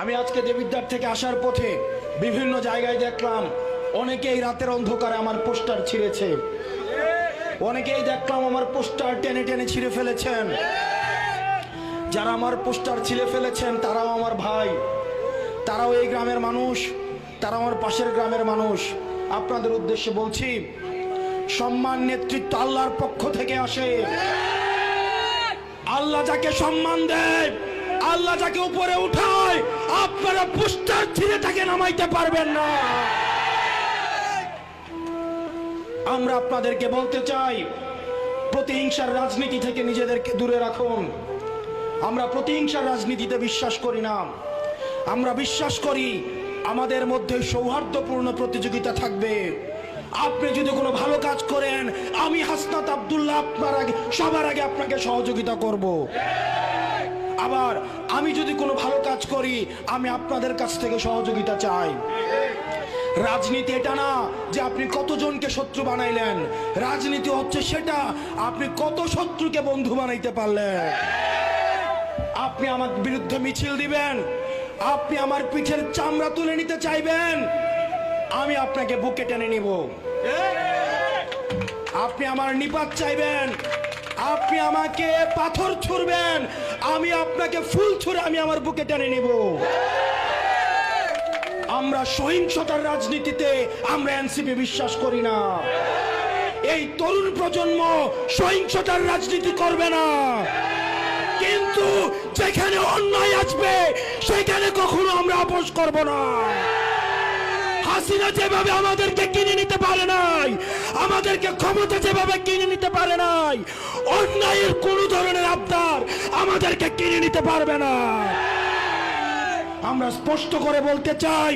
আমি আজকে দেবিদ্বার থেকে আসার পথে বিভিন্ন জায়গায় দেখলাম, অনেকেই রাতের অন্ধকারে আমার পোস্টার ছিঁড়েছে। অনেকেই দেখলাম আমার পোস্টার টেনে টেনে ছিঁড়ে ফেলেছেন। যারা আমার পোস্টার ছিঁড়ে ফেলেছেন, তারাও আমার ভাই। তারাও এই গ্রামের মানুষ, তারা আমার পাশের গ্রামের মানুষ। আপনাদের উদ্দেশ্যে বলছি, সম্মান নেতৃত্ব আল্লাহর পক্ষ থেকে আসে। আল্লাহ যাকে সম্মান দেয় আল্লাহ যাকে উপরে উঠায়, আপনারা পুস্টার ছিঁড়ে তাকে নামাইতে পারবেন না। আমরা আপনাদেরকে বলতে চাই, প্রতিহিংসার রাজনীতি থেকে নিজেদেরকে দূরে রাখুন। আমরা প্রতিহিংসার রাজনীতিতে বিশ্বাস করি না। আমরা বিশ্বাস করি আমাদের মধ্যে সৌহার্দ্যপূর্ণ প্রতিযোগিতা থাকবে। আপনি যদি কোনো ভালো কাজ করেন, আমি হাসনাত আব্দুল্লাহ আপনার আগে সবার আগে আপনাকে সহযোগিতা করব। আবার আমি যদি কোনো ভালো কাজ করি, আমি আপনাদের কাছ থেকে সহযোগিতা চাই। রাজনীতি এটা না যে আপনি কতজনকে শত্রু বানাইলেন। রাজনীতি হচ্ছে সেটা, আপনি কত শত্রুকে বন্ধু বানাইতে পারলেন। আপনি আমার বিরুদ্ধে মিছিল দিবেন, আপনি আমার পিঠের চামড়া তুলে নিতে চাইবেন, আমি আপনাকে বুকে টেনে নিব। আপনি আমার নিপাত চাইবেন আপনি আমাকে পাথর ছুড়বেন, আমি আপনাকে ফুল ছুঁড়ে আমি আমার বুকে টেনে নিব। আমরা সহিংসতার রাজনীতিতে আমরা এনসিপি বিশ্বাস করি না। এই তরুণ প্রজন্ম সহিংসতার রাজনীতি করবে না। কিন্তু যেখানে অন্যায় আসবে, সেখানে কখনো আমরা আপোষ করব না। হাসিনা যেভাবে আমাদেরকে কিনে নিতে পারে নাই, আমাদেরকে ক্ষমতা যেভাবে কিনে নিতে পারে নাই? অন্যায়ের কোন ধরনের আবদার আমাদেরকে কিনে নিতে পারবে না। আমরা স্পষ্ট করে বলতে চাই